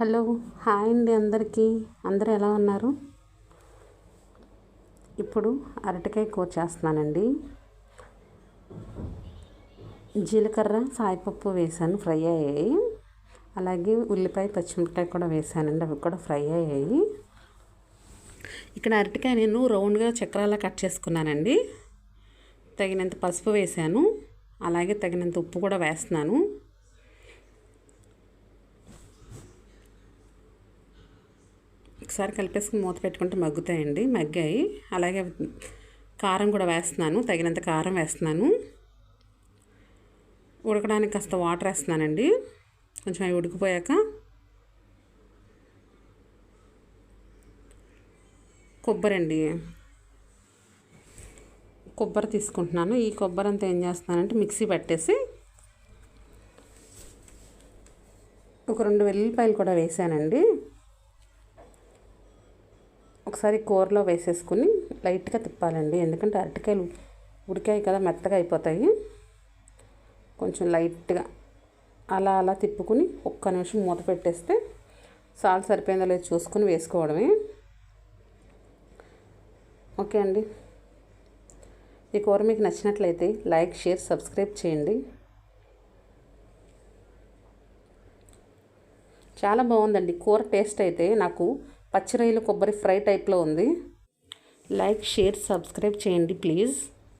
Hello hi అండి అందరికీ. అందరూ ఎలా ఉన్నారు? ఇప్పుడు అరటికాయ కూర చేస్తున్నానండి. జీలకర్ర సాయిపప్పు వేసాను ఫ్రై అయ్యాయి. అలాగే ఉల్లిపాయ పచ్చిమిరపకాయ కూడా వేసానండి అవి కూడా ఫ్రై అయ్యాయి. ఇక్కడ అరటికాయ నేను రౌండ్గా చక్రాలా కట్ చేసుకున్నానండి. తగినంత పసుపు వేసాను. అలాగే తగినంత ఉప్పు కూడా వేస్తున్నాను. ఒకసారి కలిపేసుకుని మూత పెట్టుకుంటే మగ్గుతాయండి. మగ్గాయి. అలాగే కారం కూడా వేస్తున్నాను. తగినంత కారం వేస్తున్నాను. ఉడకడానికి కాస్త వాటర్ వేస్తున్నానండి. కొంచెం అవి ఉడికిపోయాక కొబ్బరి అండి కొబ్బరి తీసుకుంటున్నాను. ఈ కొబ్బరి అంతా ఏం చేస్తున్నానంటే మిక్సీ పట్టేసి ఒక రెండు వెల్లుల్లిపాయలు కూడా వేసానండి. ఒకసారి కూరలో వేసేసుకుని లైట్గా తిప్పాలండి. ఎందుకంటే అరటికాయలు ఉడికాయి కదా మెత్తగా అయిపోతాయి. కొంచెం లైట్గా అలా అలా తిప్పుకుని ఒక్క నిమిషం మూత పెట్టేస్తే సాల్ట్ సరిపోయిందో లేదో చూసుకొని వేసుకోవడమే. ఓకే అండి. ఈ కూర మీకు నచ్చినట్లయితే లైక్ షేర్ సబ్స్క్రైబ్ చేయండి. చాలా బాగుందండి. కూర టేస్ట్ అయితే నాకు పచ్చిరొయ్యలు కొబ్బరి ఫ్రై టైప్లో ఉంది. లైక్ షేర్ సబ్స్క్రైబ్ చేయండి ప్లీజ్.